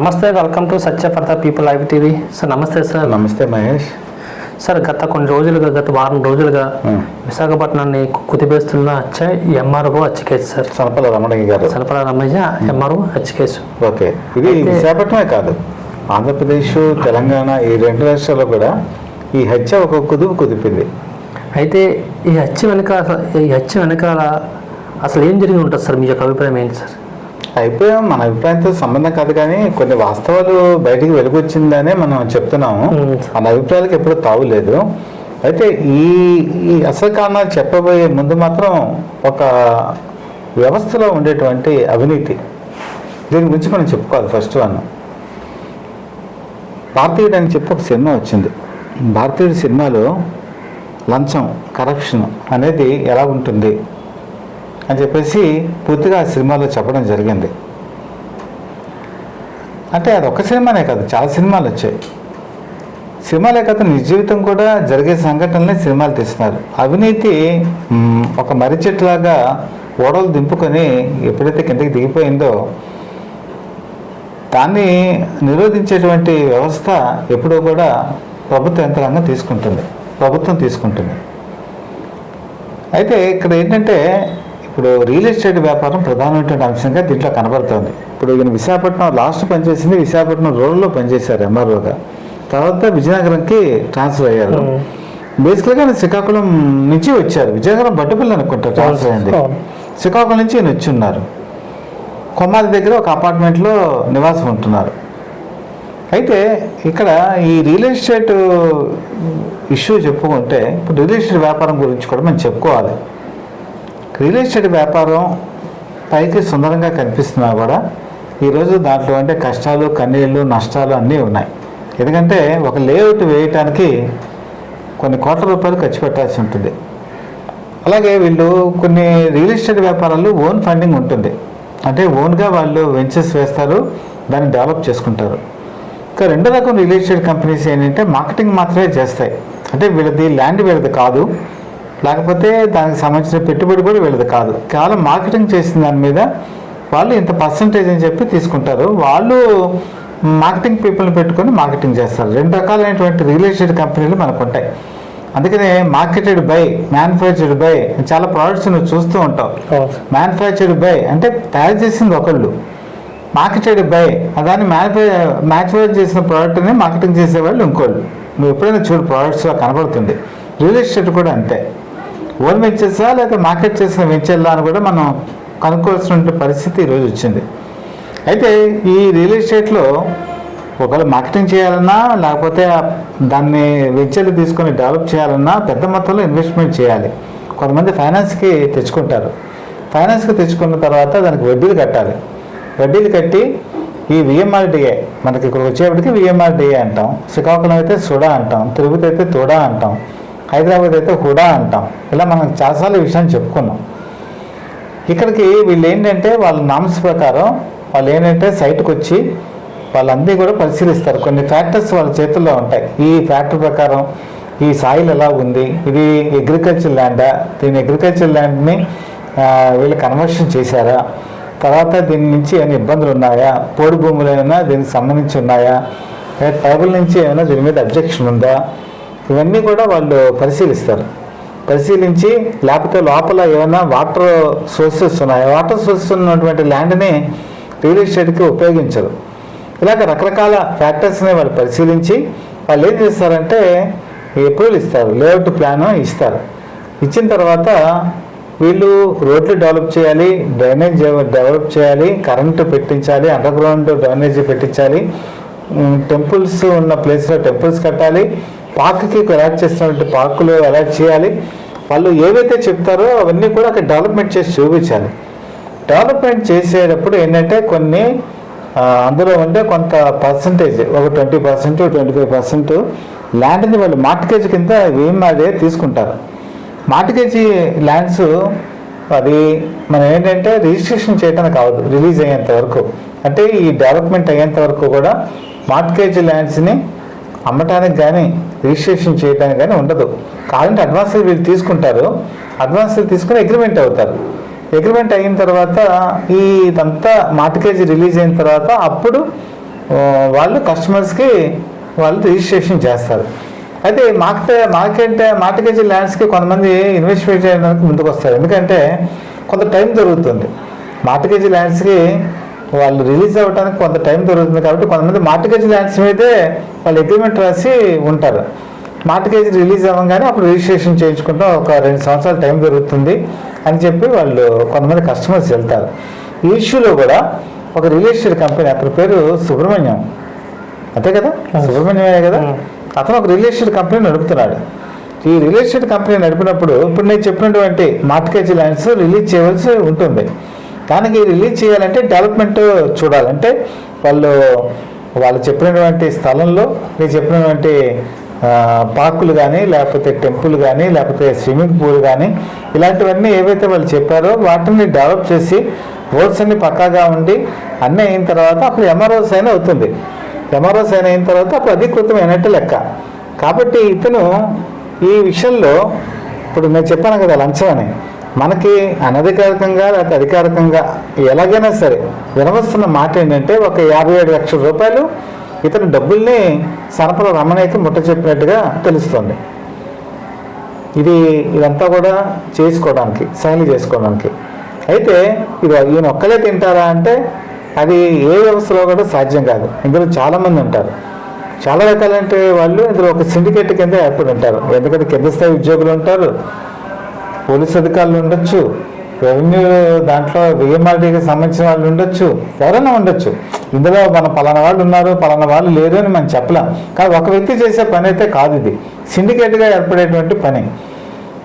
నమస్తే welcome to Satya for the people IV TV sir నమస్తే sir నమస్తే Mahesh. Sir గత కొన్ని రోజులుగా గత వారం రోజులుగా. విశాఖపట్నాన్ని కుదిపేస్తున్న ఎంఆర్ఓ హత్య కేసు సార్ సనపల రమణయ్య గారు. సనపల రమయ్య ఎంఆర్ఓ హత్య కేసు ఓకే. ఇది విశాఖపట్నమే కాదు. ఆంధ్రప్రదేశ్ తెలంగాణ ఈ రెండు రాష్ట్రాల్లో కూడా ఈ హత్య ఒక కుదుపు కుదిపింది. అయితే ఈ హత్య వెనకాల ఈ హత్య వెనకాల అసలు ఏం జరిగి ఉంటుంది సార్ మీ యొక్క అభిప్రాయం ఏంటి సార్ అయిపోయాం. మన అభిప్రాయంతో సంబంధం కాదు కానీ కొన్ని వాస్తవాలు బయటికి వెలుగొచ్చిందనే మనం చెప్తున్నాము. మన అభిప్రాయాలకు ఎప్పుడు తావు లేదు. అయితే ఈ ఈ అసలు కారణాలు చెప్పబోయే ముందు మాత్రం ఒక వ్యవస్థలో ఉండేటువంటి అవినీతి. దీని గురించి మనం చెప్పుకోవాలి ఫస్ట్ వన్. భారతీయుడు అని చెప్పి ఒక సినిమా వచ్చింది. భారతీయుడు సినిమాలో లంచం కరప్షన్ అనేది ఎలా ఉంటుంది? అని చెప్పేసి పూర్తిగా ఆ సినిమాలో చెప్పడం జరిగింది. అంటే అది ఒక సినిమానే కాదు చాలా సినిమాలు వచ్చాయి. సినిమాలే కాదు నిజ జీవితం కూడా జరిగే సంఘటనలే సినిమాలు తీస్తున్నారు. అవినీతి ఒక మర్రి చెట్టులాగా ఓడలు దింపుకొని ఎప్పుడైతే కిందకి దిగిపోయిందో దాన్ని నిరోధించేటువంటి వ్యవస్థ ఎప్పుడూ కూడా ప్రభుత్వ యంత్రాంగం తీసుకుంటుంది ప్రభుత్వం తీసుకుంటుంది. అయితే ఇక్కడ ఏంటంటే ఇప్పుడు రియల్ ఎస్టేట్ వ్యాపారం ప్రధానమైనటువంటి అంశంగా దీంట్లో కనబడుతోంది. ఇప్పుడు ఈయన విశాఖపట్నం లాస్ట్ పనిచేసింది విశాఖపట్నం రూరల్లో పనిచేశారు ఎంఆర్ఓగా తర్వాత విజయనగరంకి ట్రాన్స్ఫర్ అయ్యారు. బేసికల్గా ఆయన శ్రీకాకుళం నుంచి వచ్చారు. విజయనగరం బట్టపల్లి అనుకుంటా ట్రాన్స్ఫర్ అయింది. శ్రీకాకుళం నుంచి ఈయన వచ్చి ఉన్నారు కొమ్మాది దగ్గర ఒక అపార్ట్మెంట్లో నివాసం ఉంటున్నారు. అయితే ఇక్కడ ఈ రియల్ ఎస్టేట్ ఇష్యూ చెప్పుకుంటే ఇప్పుడు రియల్ ఎస్టేట్ వ్యాపారం గురించి కూడా మనం చెప్పుకోవాలి. రియల్ ఎస్టేట్ వ్యాపారం పైకి సుందరంగా కనిపిస్తున్నా కూడా ఈరోజు దాంట్లో అంటే కష్టాలు కన్నీళ్ళు నష్టాలు అన్నీ ఉన్నాయి. ఎందుకంటే ఒక లేఅవుట్ వేయటానికి కొన్ని కోట్ల రూపాయలు ఖర్చు పెట్టాల్సి ఉంటుంది. అలాగే వీళ్ళు కొన్ని రియల్ ఎస్టేట్ వ్యాపారాలు ఓన్ ఫండింగ్ ఉంటుంది. అంటే ఓన్గా వాళ్ళు వెంచర్స్ వేస్తారు దాన్ని డెవలప్ చేసుకుంటారు. ఇంకా రెండో రకం రియల్ ఎస్టేట్ కంపెనీస్ ఏంటంటే మార్కెటింగ్ మాత్రమే చేస్తాయి. అంటే వీళ్ళది ల్యాండ్ వీళ్ళది కాదు. లేకపోతే దానికి సంబంధించిన పెట్టుబడి కూడా వీళ్ళది కాదు. కేవలం మార్కెటింగ్ చేసిన దాని మీద వాళ్ళు ఇంత పర్సంటేజ్ అని చెప్పి తీసుకుంటారు. వాళ్ళు మార్కెటింగ్ పీపుల్ని పెట్టుకొని మార్కెటింగ్ చేస్తారు. రెండు రకాలైనటువంటి రియల్ ఎస్టేట్ కంపెనీలు మనకు ఉంటాయి. అందుకనే మార్కెటెడ్ బై మ్యానుఫ్యాక్చర్డ్ బై చాలా ప్రోడక్ట్స్ నువ్వు చూస్తూ ఉంటావు. మ్యానుఫ్యాక్చర్డ్ బై అంటే తయారు చేసింది ఒకళ్ళు. మార్కెటెడ్ బై దాన్ని మ్యానుఫ్యా మ్యానుఫ్యాక్చర్ చేసిన ప్రోడక్ట్ని మార్కెటింగ్ చేసేవాళ్ళు ఇంకోళ్ళు. నువ్వు ఎప్పుడైనా చూడు ప్రోడక్ట్స్లో కనబడుతుంది. రియల్ ఎస్టేట్ కూడా అంతే. ఓన్ వెంచర్సా లేకపోతే మార్కెట్ చేసిన వెంచర్లా అని కూడా మనం కనుక్కోవాల్సిన పరిస్థితి ఈరోజు వచ్చింది. అయితే ఈ రియల్ ఎస్టేట్లో ఒకవేళ మార్కెటింగ్ చేయాలన్నా లేకపోతే దాన్ని వెంచర్లు తీసుకొని డెవలప్ చేయాలన్నా పెద్ద మొత్తంలో ఇన్వెస్ట్మెంట్ చేయాలి. కొంతమంది ఫైనాన్స్కి తెచ్చుకుంటారు. ఫైనాన్స్కి తెచ్చుకున్న తర్వాత దానికి వడ్డీలు కట్టాలి. వడ్డీలు కట్టి ఈ విఎంఆర్డిఏ మనకి ఇక్కడ వచ్చేప్పటికి విఎంఆర్డిఏ అంటాం. శ్రీకాకుళం అయితే సుడా అంటాం. తిరుపతి అయితే తుడా అంటాం. హైదరాబాద్ అయితే హుడా అంటాం. ఇలా మనం చాలాసార్లు ఈ విషయాన్ని చెప్పుకున్నాం. ఇక్కడికి వీళ్ళు ఏంటంటే వాళ్ళ నామ్స్ ప్రకారం వాళ్ళు ఏంటంటే సైట్కి వచ్చి వాళ్ళందరినీ కూడా పరిశీలిస్తారు. కొన్ని ఫ్యాక్టర్స్ వాళ్ళ చేతుల్లో ఉంటాయి. ఈ ఫ్యాక్టర్ ప్రకారం ఈ సాయిల్ ఎలా ఉంది? ఇది అగ్రికల్చర్ ల్యాండా దీని అగ్రికల్చర్ ల్యాండ్ని వీళ్ళు కన్వర్షన్ చేశారా? తర్వాత దీని నుంచి ఏమైనా ఇబ్బందులు ఉన్నాయా? పోడు భూములు ఏమైనా దీనికి సంబంధించి ఉన్నాయా? ట్రైబల్ నుంచి ఏమైనా దీని మీద అబ్జెక్షన్ ఉందా? ఇవన్నీ కూడా వాళ్ళు పరిశీలిస్తారు. పరిశీలించి లేకపోతే లోపల ఏమైనా వాటర్ సోర్సెస్ ఉన్నాయి. వాటర్ సోర్సెస్ ఉన్నటువంటి ల్యాండ్ని రియల్ ఎస్టేట్కి ఉపయోగించరు. ఇలాగ రకరకాల ఫ్యాక్టర్స్ని వాళ్ళు పరిశీలించి వాళ్ళు ఏం చేస్తారంటే అప్రూవల్ ఇస్తారు. లేఅవుట్ ప్లాన్ ఇస్తారు. ఇచ్చిన తర్వాత వీళ్ళు రోడ్లు డెవలప్ చేయాలి డ్రైనేజ్ డెవలప్ చేయాలి కరెంటు పెట్టించాలి అండర్ గ్రౌండ్ డ్రైనేజ్ పెట్టించాలి టెంపుల్స్ ఉన్న ప్లేస్లో టెంపుల్స్ కట్టాలి పార్క్కి అలాట్ చేస్తున్నటువంటి పార్కులు అలాట్ చేయాలి? వాళ్ళు ఏవైతే చెప్తారో అవన్నీ కూడా అక్కడ డెవలప్మెంట్ చేసి చూపించాలి. డెవలప్మెంట్ చేసేటప్పుడు ఏంటంటే కొన్ని అందులో ఉండే కొంత పర్సంటేజ్ ఒక twenty percent twenty five percent ల్యాండ్ని వాళ్ళు మార్టికేజ్ కింద అదే తీసుకుంటారు. మార్టికేజీ ల్యాండ్స్ అది మనం ఏంటంటే రిజిస్ట్రేషన్ చేయడానికి కావద్దు రిలీజ్ అయ్యేంత వరకు. అంటే ఈ డెవలప్మెంట్ అయ్యేంత వరకు కూడా మార్టికేజ్ ల్యాండ్స్ని అమ్మటానికి కానీ రిజిస్ట్రేషన్ చేయడానికి కానీ ఉండదు. కావాలంటే అడ్వాన్స్ వీళ్ళు తీసుకుంటారు. అడ్వాన్స్ తీసుకుని అగ్రిమెంట్ అవుతారు. అగ్రిమెంట్ అయిన తర్వాత ఈ ఇదంతా మార్టికేజ్ రిలీజ్ అయిన తర్వాత అప్పుడు వాళ్ళు కస్టమర్స్కి వాళ్ళు రిజిస్ట్రేషన్ చేస్తారు. అయితే మార్కెట్ మార్కెట్ మార్టికేజ్ ల్యాండ్స్కి కొంతమంది ఇన్వెస్ట్మెంట్ చేయడానికి ముందుకు వస్తారు ఎందుకంటే కొంత టైం దొరుకుతుంది. మార్టికేజ్ ల్యాండ్స్కి వాళ్ళు రిలీజ్ అవ్వడానికి కొంత టైం దొరుకుతుంది కాబట్టి కొంతమంది మార్కెట్ ల్యాండ్స్ మీదే వాళ్ళు అగ్రిమెంట్ రాసి ఉంటారు. మార్కెట్ రిలీజ్ అవ్వగానే అప్పుడు రిజిస్ట్రేషన్ చేయించుకుంటాం. ఒక రెండు సంవత్సరాల టైం దొరుకుతుంది అని చెప్పి వాళ్ళు కొంతమంది కస్టమర్స్ వెళ్తారు. ఈ ఇష్యూలో కూడా ఒక రియల్ ఎస్టేట్ కంపెనీ అతని పేరు సుబ్రహ్మణ్యం. అంతే కదా? సుబ్రహ్మణ్యమే కదా? అతను ఒక రియల్ ఎస్టేట్ కంపెనీ నడుపుతున్నాడు. ఈ రియల్ ఎస్టేట్ కంపెనీ నడిపినప్పుడు ఇప్పుడు నేను చెప్పినటువంటి మార్కెట్ ల్యాండ్స్ రిలీజ్ చేయవలసి ఉంటుంది. దానికి రిలీజ్ చేయాలంటే డెవలప్మెంట్ చూడాలంటే వాళ్ళు వాళ్ళు చెప్పినటువంటి స్థలంలో మీరు చెప్పినటువంటి పార్కులు కానీ లేకపోతే టెంపుల్ కానీ లేకపోతే స్విమ్మింగ్ పూల్ కానీ ఇలాంటివన్నీ ఏవైతే వాళ్ళు చెప్పారో వాటిని డెవలప్ చేసి రోడ్స్ అన్ని పక్కాగా ఉండి అన్నీ అయిన తర్వాత అప్పుడు ఎంఆర్ఓస్ సైన్ అవుతుంది. ఎంఆర్ఓస్ సైన్ అయిన తర్వాత అప్పుడు అధికృతమైనట్టు లెక్క. కాబట్టి ఇతను ఈ విషయంలో ఇప్పుడు నేను చెప్పాను కదా లంచం అని. మనకి అనధికారికంగా లేకపోతే అధికారికంగా ఎలాగైనా సరే వినవస్తున్న మాట ఏంటంటే ఒక యాభై ఏడు లక్షల రూపాయలు ఇతను డబ్బుల్ని సనపల రమణయ్యకి ముట్ట చెప్పినట్టుగా తెలుస్తుంది. ఇది ఇదంతా కూడా చేసుకోవడానికి సైన్ చేసుకోవడానికి. అయితే ఇది ఈయన ఒక్కలే తింటారా అంటే అది ఏ వ్యవస్థలో కూడా సాధ్యం కాదు. ఇందులో చాలామంది ఉంటారు. చాలా రకాలంటే వాళ్ళు ఇందులో ఒక సిండికేట్ కింద ఏర్పడి ఉంటారు. ఎందుకంటే కింద స్థాయి ఉద్యోగులు ఉంటారు. పోలీస్ అధికారులు ఉండొచ్చు రెవెన్యూ దాంట్లో విఎంఆర్డీకి సంబంధించిన వాళ్ళు ఉండొచ్చు ఎవరైనా ఉండొచ్చు. ఇందులో మన పలానా వాళ్ళు ఉన్నారు పలానా వాళ్ళు లేరు అని మనం చెప్పలేం. కానీ ఒక వ్యక్తి చేసే పని అయితే కాదు ఇది. సిండికేట్గా ఏర్పడేటువంటి పని.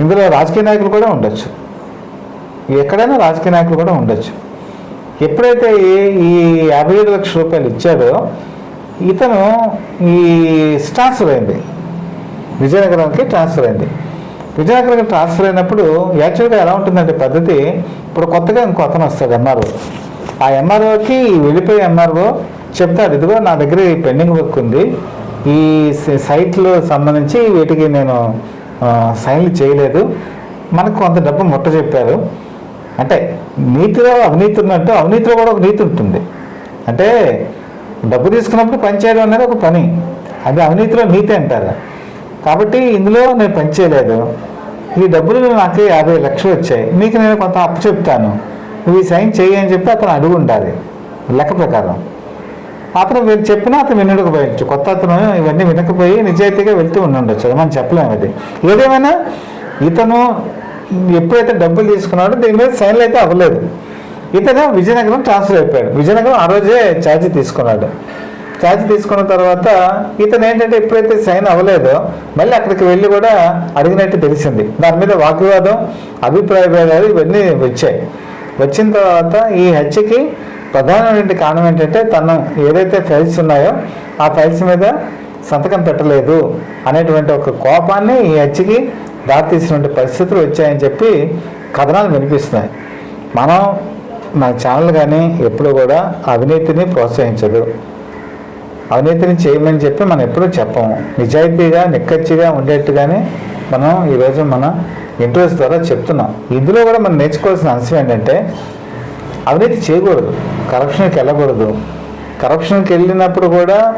ఇందులో రాజకీయ నాయకులు కూడా ఉండొచ్చు. ఎక్కడైనా రాజకీయ నాయకులు కూడా ఉండొచ్చు. ఎప్పుడైతే ఈ- యాభై ఏడు లక్షల రూపాయలు ఇచ్చాడో ఇతను ఈ ట్రాన్స్ఫర్ అయింది. విజయనగరంకి ట్రాన్స్ఫర్ అయింది. విజయనగరం ట్రాన్స్ఫర్ అయినప్పుడు యాక్చువల్గా ఎలా ఉంటుందంటే పద్ధతి ఇప్పుడు కొత్తగా ఇంకో అతను వస్తాడు ఎంఆర్ఓ ఆ ఎంఆర్ఓకి వెళ్ళిపోయి ఎంఆర్ఓ చెప్తాడు ఇదిగో నా దగ్గర ఈ పెండింగ్ వర్క్ ఉంది. ఈ సైట్లో సంబంధించి వీటికి నేను సైన్లు చేయలేదు. మనకు కొంత డబ్బు ముట్ట చెప్పారు. అంటే నీతిలో అవినీతి ఉన్నట్టు అవినీతిలో కూడా ఒక నీతి ఉంటుంది. అంటే డబ్బు తీసుకున్నప్పుడు పని చేయడం అనేది ఒక పని. అది అవినీతిలో నీతి అంటారు. కాబట్టి ఇందులో నేను పనిచేయలేదు ఈ డబ్బులు నాకు యాభై లక్షలు వచ్చాయి. మీకు నేను కొంత అప్పు చెప్తాను. నువ్వు ఈ సైన్ చేయి అని చెప్పి అతను అడుగు ఉండాలి. లెక్క ప్రకారం. అతను వీళ్ళు చెప్పినా అతను వినకపోయచ్చు కొత్త అతను ఇవన్నీ వినకపోయి నిజాయితీగా వెళ్తూ ఉండొచ్చు అది మనం చెప్పలేము అది. ఏదేమైనా ఇతను ఎప్పుడైతే డబ్బులు తీసుకున్నాడో దీని మీద సైన్లు అయితే అవ్వలేదు. ఇతను విజయనగరం ట్రాన్స్ఫర్ అయిపోయాడు. విజయనగరం ఆ రోజే ఛార్జీ తీసుకున్నాడు. ఛార్జ్ తీసుకున్న తర్వాత ఇతను ఏంటంటే ఎప్పుడైతే సైన్ అవ్వలేదో మళ్ళీ అక్కడికి వెళ్ళి కూడా అడిగినట్టు తెలిసింది. దాని మీద వాగ్వివాదం అభిప్రాయ భేదాలు ఇవన్నీ వచ్చాయి. వచ్చిన తర్వాత ఈ హత్యకి ప్రధానమైన కారణం ఏంటంటే తను ఏదైతే ఫైల్స్ ఉన్నాయో ఆ ఫైల్స్ మీద సంతకం పెట్టలేదు అనేటువంటి ఒక కోపాన్ని ఈ హత్యకి దారితీసినటువంటి పరిస్థితులు వచ్చాయని చెప్పి కథనాలు వినిపిస్తున్నాయి. మనం మన ఛానల్ కానీ ఎప్పుడు కూడా అవినీతిని ప్రోత్సహించదు. అవినీతిని చేయమని చెప్పి మనం ఎప్పుడూ చెప్పము. నిజాయితీగా నిక్కచ్చిగా ఉండేట్టుగానే మనం ఈరోజు మన ఇంటర్వ్యూస్ ద్వారా చెప్తున్నాం. ఇందులో కూడా మనం నేర్చుకోవాల్సిన అంశం ఏంటంటే అవినీతి చేయకూడదు. కరప్షన్కి వెళ్ళకూడదు. కరప్షన్కి వెళ్ళినప్పుడు కూడా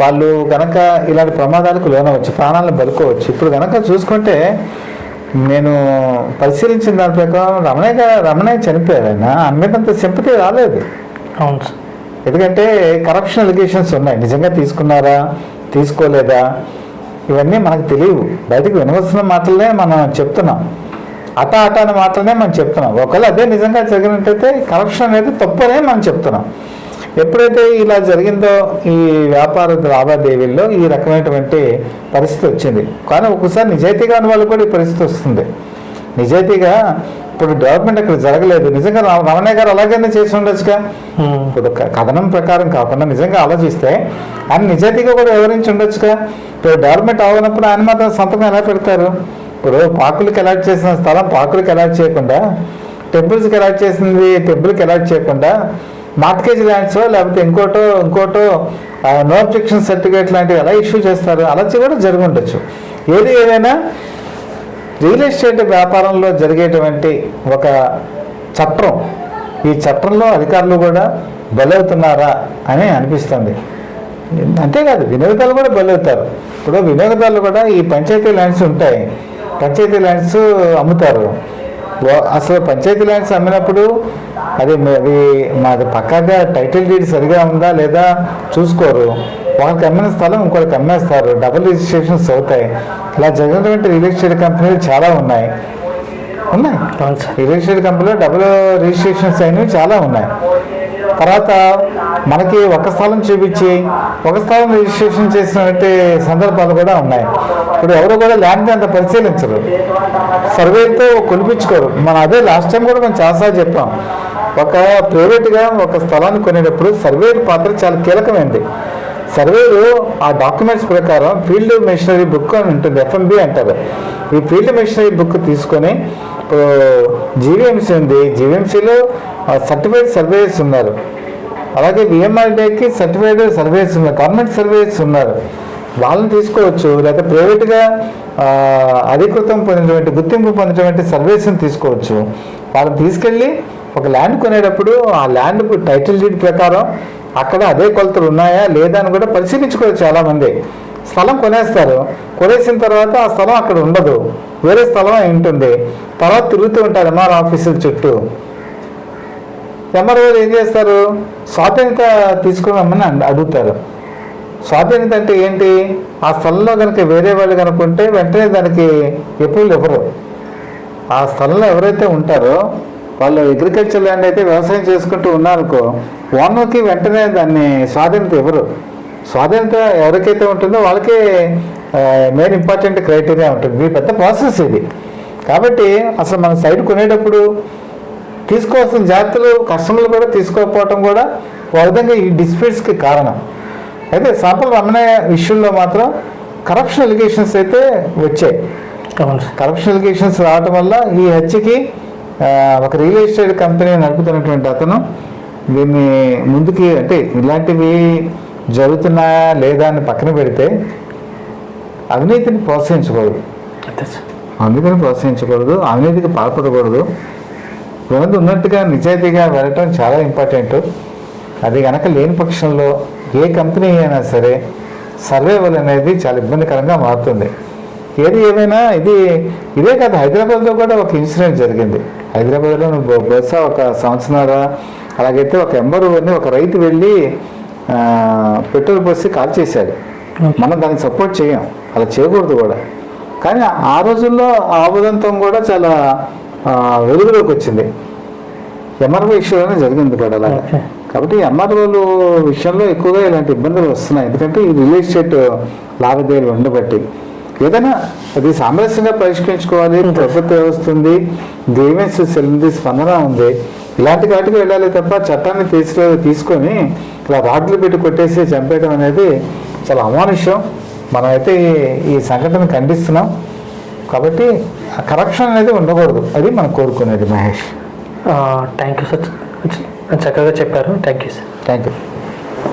వాళ్ళు కనుక ఇలాంటి ప్రమాదాలకు లోనవచ్చు ప్రాణాలను బలుకోవచ్చు. ఇప్పుడు కనుక చూసుకుంటే నేను పరిశీలించిన దాని ప్రకారం రమణయ్య రమణయ్య చనిపోయారు ఆయన ఆయన అంత సింపతి రాలేదు. అవును సార్. ఎందుకంటే కరప్షన్ అలిగేషన్స్ ఉన్నాయి. నిజంగా తీసుకున్నారా? తీసుకోలేదా? ఇవన్నీ మనకు తెలియవు. బయటకు వినవలసిన మాటలనే మనం చెప్తున్నాం. అట అట అని మాటలనే మనం చెప్తున్నాం. ఒకవేళ అదే నిజంగా జరిగినట్టయితే కరప్షన్ అనేది తప్పునే మనం చెప్తున్నాం. ఎప్పుడైతే ఇలా జరిగిందో ఈ వ్యాపార లావాదేవీల్లో ఈ రకమైనటువంటి పరిస్థితి వచ్చింది. కానీ ఒక్కోసారి నిజాయితీగా ఉన్న వాళ్ళు కూడా ఈ పరిస్థితి వస్తుంది. నిజాయితీగా ఇప్పుడు డెవలప్మెంట్ అక్కడ జరగలేదు. నిజంగా రమణయ్య గారు అలాగైనా చేసి ఉండొచ్చుగా. ఇప్పుడు కథనం ప్రకారం కాకుండా నిజంగా ఆలోచిస్తే ఆయన నిజాయితీగా కూడా వివరించి ఉండొచ్చుగా? ఇప్పుడు డెవలప్మెంట్ అవ్వనప్పుడు ఆయన మాత్రం సంతకం ఎలా పెడతారు? ఇప్పుడు పాకులకి అలాట్ చేసిన స్థలం పాకులకి అలాట్ చేయకుండా టెంపుల్స్కి అలాట్ చేసింది టెంపుల్కి అలాట్ చేయకుండా మార్కేజ్ ల్యాండ్స్ లేకపోతే ఇంకోటో ఇంకోటో నో అబ్జెక్షన్ సర్టిఫికేట్ లాంటివి ఎలా ఇష్యూ చేస్తారు? అలా కూడా జరిగి ఉండొచ్చు ఏది ఏదైనా రియల్ ఎస్టేట్ వ్యాపారంలో జరిగేటువంటి ఒక చట్టం ఈ చట్టంలో అధికారులు కూడా బలవుతున్నారా అని అనిపిస్తుంది. అంతేకాదు వినియోగదారులు కూడా బలవుతారు. ఇప్పుడు వినియోగదారులు కూడా ఈ పంచాయతీ ల్యాండ్స్ ఉంటాయి. పంచాయతీ ల్యాండ్స్ అమ్ముతారు. అసలు పంచాయతీ ల్యాండ్స్ అమ్మినప్పుడు అది అది మాది పక్కాగా టైటిల్ డీడ్ సరిగా ఉందా లేదా చూసుకోరు. వాళ్ళకి అమ్మిన స్థలం ఇంకొకరికి అమ్మేస్తారు. డబుల్ రిజిస్ట్రేషన్స్ అవుతాయి. ఇలా జరిగినటువంటి రియల్ ఎస్టేట్ కంపెనీలు చాలా ఉన్నాయి. ఉన్నాయి? రియల్ ఎస్టేట్ కంపెనీలో డబుల్ రిజిస్ట్రేషన్స్ అయినవి చాలా ఉన్నాయి. తర్వాత మనకి ఒక స్థలం చూపించి ఒక స్థలం రిజిస్ట్రేషన్ చేసినటువంటి సందర్భాలు కూడా ఉన్నాయి. ఇప్పుడు ఎవరు కూడా ల్యాండ్ అంత పరిశీలించరు. సర్వేతో కొలిపించుకోరు. మనం అదే లాస్ట్ టైం కూడా మనం చాలాసార్లు చెప్పాం. ఒక ప్రైవేట్గా ఒక స్థలాన్ని కొనేటప్పుడు సర్వే పాత్ర చాలా కీలకమైంది. సర్వేలు ఆ డాక్యుమెంట్స్ ప్రకారం ఫీల్డ్ మిషనరీ బుక్ అని ఉంటుంది ఎఫ్ఎంబి అంటారు. ఈ ఫీల్డ్ మిషనరీ బుక్ తీసుకొని ఇప్పుడు జీవీఎంసీ ఉంది. జీవీఎంసీలో సర్టిఫైడ్ సర్వేస్ ఉన్నారు. అలాగే విఎంఆర్డేకి సర్టిఫైడ్ సర్వేస్ ఉన్నారు. గవర్నమెంట్ సర్వేస్ ఉన్నారు. వాళ్ళని తీసుకోవచ్చు. లేకపోతే ప్రైవేట్గా అధికృతం పొందినటువంటి గుర్తింపు పొందినటువంటి సర్వేస్ని తీసుకోవచ్చు. వాళ్ళని తీసుకెళ్ళి ఒక ల్యాండ్ కొనేటప్పుడు ఆ ల్యాండ్ టైటిల్ డీడ్ ప్రకారం అక్కడ అదే కొలతలు ఉన్నాయా లేదా అని కూడా పరిశీలించుకోవచ్చు చాలామంది. స్థలం కొనేస్తారు. కొనేసిన తర్వాత ఆ స్థలం అక్కడ ఉండదు. వేరే స్థలం ఉంటుంది. తర్వాత తిరుగుతూ ఉంటారు ఎంఆర్ ఆఫీసుల చుట్టూ. ఎంఆర్ఓ ఏం చేస్తారు? స్వాధీనత తీసుకున్నామని అడుగుతారు. స్వాధీనత అంటే ఏంటి? ఆ స్థలంలో కనుక వేరే వాళ్ళు కనుకుంటే వెంటనే దానికి ఎప్పుడు ఇవ్వరు. ఆ స్థలంలో ఎవరైతే ఉంటారో వాళ్ళు అగ్రికల్చర్ ల్యాండ్ అయితే వ్యవసాయం చేసుకుంటూ ఉన్నారనుకో ఓనర్కి వెంటనే దాన్ని స్వాధీనత ఇవ్వరు. స్వాధీనత ఎవరికైతే ఉంటుందో వాళ్ళకే మెయిన్ ఇంపార్టెంట్ క్రైటీరియా ఉంటుంది. మీ పెద్ద ప్రాసెస్ ఇది. కాబట్టి అసలు మన సైట్ కొనేటప్పుడు తీసుకోవాల్సిన జాగ్రత్తలు కస్టమర్లు కూడా తీసుకోకపోవటం కూడా ఒక విధంగా ఈ డిస్ప్యూట్స్కి కారణం. అయితే సాంపల్ రమణ విషయంలో మాత్రం కరప్షన్ ఎలిగేషన్స్ అయితే వచ్చాయి. కరప్షన్ ఎలిగేషన్స్ రావటం వల్ల ఈ హత్యకి ఒక రియల్ ఎస్టేట్ కంపెనీ నడుపుతున్నటువంటి అతను దీన్ని ముందుకి అంటే ఇలాంటివి జరుగుతున్నాయా లేదా అని పక్కన పెడితే అవినీతిని ప్రోత్సహించకూడదు. అవినీతిని ప్రోత్సహించకూడదు అవినీతికి పాల్పడకూడదు. ఉన్నది ఉన్నట్టుగా నిజాయితీగా వెళ్ళటం చాలా ఇంపార్టెంట్ అది కనుక లేని పక్షంలో ఏ కంపెనీ అయినా సరే సర్వైవల్ అనేది చాలా ఇబ్బందికరంగా మారుతుంది. ఏది ఏమైనా ఇది ఇదే కాదు హైదరాబాద్లో కూడా ఒక ఇన్సిడెంట్ జరిగింది. హైదరాబాద్లో బహు- బహుశా ఒక సంవత్సరాల అలాగైతే ఒక ఎంబరు అని ఒక రైతు వెళ్ళి పెట్రోల్ పోసి కాల్ చేశాడు. మనం దానికి సపోర్ట్ చేయం అలా చేయకూడదు కూడా. కానీ ఆ రోజుల్లో ఆ కూడా చాలా వెలుగులోకి వచ్చింది. ఎంఆర్ఓ విషయంలోనే జరిగింది కూడా అలాగా. కాబట్టి ఎంఆర్ఓలు విషయంలో ఎక్కువగా ఇలాంటి ఇబ్బందులు వస్తున్నాయి. ఎందుకంటే ఈ రియల్ ఎస్టేట్ లావాదేవీలు ఉండబట్టి. ఏదైనా అది సామరస్యంగా పరిష్కరించుకోవాలి ప్రభుత్వ వ్యవస్థ ఉంది గ్రీవెన్స్ సెల్ ఉంది స్పందన ఉంది. ఇలాంటి వాటికి వెళ్ళాలి తప్ప చట్టాన్ని తీసుకో తీసుకొని ఇలా రాడ్లు పెట్టి కొట్టేసి చంపేయడం అనేది చాలా అమానుష్యం. మనమైతే ఈ- ఈ సంఘటన ఖండిస్తున్నాం. కాబట్టి కరప్షన్ అనేది ఉండకూడదు. అది మనం కోరుకునేది మహేష్. థ్యాంక్ యూ సార్ చక్కగా చెప్పారు. Thank you sir thank you